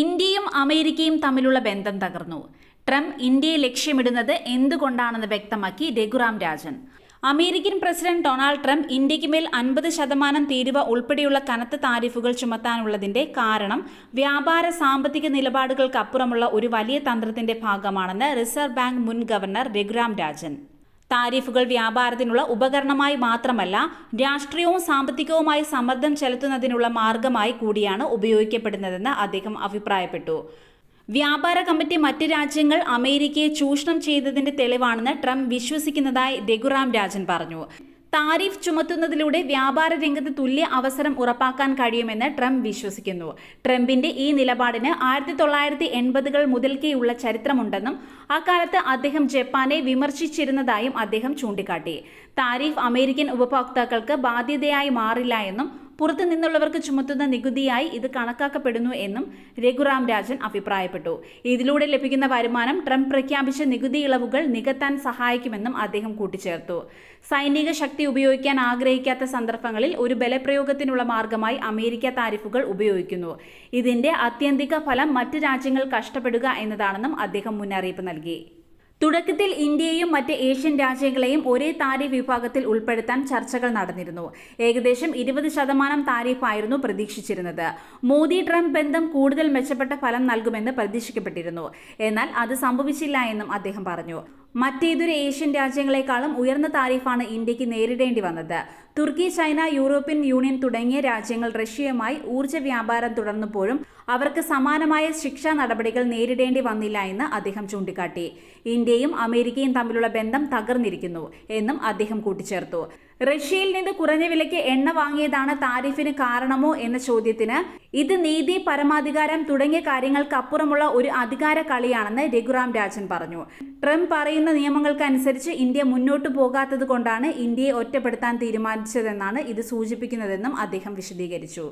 ഇന്ത്യയും അമേരിക്കയും തമ്മിലുള്ള ബന്ധം തകർന്നു. ട്രംപ് ഇന്ത്യയെ ലക്ഷ്യമിടുന്നത് എന്തുകൊണ്ടാണെന്ന് വ്യക്തമാക്കി Raghuram Rajan. American president Donald Trump ഇന്ത്യയ്ക്ക് മേൽ അൻപത് ശതമാനം തീരുവ ഉൾപ്പെടെയുള്ള കനത്ത താരിഫുകൾ ചുമത്താനുള്ളതിന്റെ കാരണം വ്യാപാര സാമ്പത്തിക നിലപാടുകൾക്കപ്പുറമുള്ള ഒരു വലിയ തന്ത്രത്തിന്റെ ഭാഗമാണെന്ന് റിസർവ് ബാങ്ക് മുൻ ഗവർണർ രഘുറാം രാജൻ. താരിഫുകൾ വ്യാപാരത്തിനുള്ള ഉപകരണമായി മാത്രമല്ല രാഷ്ട്രീയവും സാമ്പത്തികവുമായി സമ്മർദ്ദം ചെലുത്തുന്നതിനുള്ള മാർഗമായി കൂടിയാണ് ഉപയോഗിക്കപ്പെടുന്നതെന്ന് അദ്ദേഹം അഭിപ്രായപ്പെട്ടു. വ്യാപാര കമ്മിറ്റി മറ്റ് രാജ്യങ്ങൾ അമേരിക്കയെ ചൂഷണം ചെയ്തതിന്റെ തെളിവാണെന്ന് ട്രംപ് വിശ്വസിക്കുന്നതായി രഘുറാം രാജൻ പറഞ്ഞു. താരിഫ് ചുമത്തുന്നതിലൂടെ വ്യാപാര രംഗത്ത് തുല്യ അവസരം ഉറപ്പാക്കാൻ കഴിയുമെന്ന് ട്രംപ് വിശ്വസിക്കുന്നു. ട്രംപിന്റെ ഈ നിലപാടിന് ആയിരത്തി തൊള്ളായിരത്തി എൺപതുകൾ മുതൽക്കേയുള്ള ചരിത്രമുണ്ടെന്നും അക്കാലത്ത് അദ്ദേഹം ജപ്പാനെ വിമർശിച്ചിരുന്നതായും അദ്ദേഹം ചൂണ്ടിക്കാട്ടി. താരിഫ് അമേരിക്കൻ ഉപഭോക്താക്കൾക്ക് ബാധ്യതയായി മാറില്ല എന്നും പുറത്തു നിന്നുള്ളവർക്ക് ചുമത്തുന്ന നികുതിയായി ഇത് കണക്കാക്കപ്പെടുന്നു എന്നും രഘുറാം രാജൻ അഭിപ്രായപ്പെട്ടു. ഇതിലൂടെ ലഭിക്കുന്ന വരുമാനം ട്രംപ് പ്രഖ്യാപിച്ച നികുതി ഇളവുകൾ നികത്താൻ സഹായിക്കുമെന്നും അദ്ദേഹം കൂട്ടിച്ചേർത്തു. സൈനിക ശക്തി ഉപയോഗിക്കാൻ ആഗ്രഹിക്കാത്ത സന്ദർഭങ്ങളിൽ ഒരു ബലപ്രയോഗത്തിനുള്ള മാർഗമായി അമേരിക്ക താരിഫുകൾ ഉപയോഗിക്കുന്നു. ഇതിന്റെ ആത്യന്തിക ഫലം മറ്റ് രാജ്യങ്ങൾ കഷ്ടപ്പെടുക എന്നതാണെന്നും അദ്ദേഹം മുന്നറിയിപ്പ് നൽകി. തുടക്കത്തിൽ ഇന്ത്യയെയും മറ്റ് ഏഷ്യൻ രാജ്യങ്ങളെയും ഒരേ താരിഫ് വിഭാഗത്തിൽ ഉൾപ്പെടുത്താൻ ചർച്ചകൾ നടന്നിരുന്നു. ഏകദേശം ഇരുപത് ശതമാനം താരിഫായിരുന്നു പ്രതീക്ഷിച്ചിരുന്നത്. മോദി ട്രംപ് ബന്ധം കൂടുതൽ മെച്ചപ്പെട്ട ഫലം നൽകുമെന്ന് പ്രതീക്ഷിക്കപ്പെട്ടിരുന്നു. എന്നാൽ അത് സംഭവിച്ചില്ല എന്നും അദ്ദേഹം പറഞ്ഞു. മറ്റേതൊരു ഏഷ്യൻ രാജ്യങ്ങളെക്കാളും ഉയർന്ന താരിഫാണ് ഇന്ത്യയ്ക്ക് നേരിടേണ്ടി വന്നത്. തുർക്കി ചൈന യൂറോപ്യൻ യൂണിയൻ തുടങ്ങിയ രാജ്യങ്ങൾ റഷ്യയുമായി ഊർജ വ്യാപാരം തുടർന്നപ്പോഴും അവർക്ക് സമാനമായ ശിക്ഷാ നടപടികൾ നേരിടേണ്ടി വന്നില്ല എന്ന് അദ്ദേഹം ചൂണ്ടിക്കാട്ടി. ഇന്ത്യയും അമേരിക്കയും തമ്മിലുള്ള ബന്ധം തകർന്നിരിക്കുന്നു എന്നും അദ്ദേഹം കൂട്ടിച്ചേർത്തു. റഷ്യയിൽ നിന്ന് കുറഞ്ഞ വിലയ്ക്ക് എണ്ണ വാങ്ങിയതാണ് താരിഫിന് കാരണമോ എന്ന ചോദ്യത്തിന് ഇത് നീതി പരമാധികാരം തുടങ്ങിയ കാര്യങ്ങൾക്കപ്പുറമുള്ള ഒരു അധികാര കളിയാണെന്ന് രഘുറാം രാജൻ പറഞ്ഞു. ട്രംപ് പറയുന്ന നിയമങ്ങൾക്കനുസരിച്ച് ഇന്ത്യ മുന്നോട്ടു പോകാത്തത് കൊണ്ടാണ് ഇന്ത്യയെ ഒറ്റപ്പെടുത്താൻ തീരുമാനിച്ചതെന്നാണ് ഇത് സൂചിപ്പിക്കുന്നതെന്നും അദ്ദേഹം വിശദീകരിച്ചു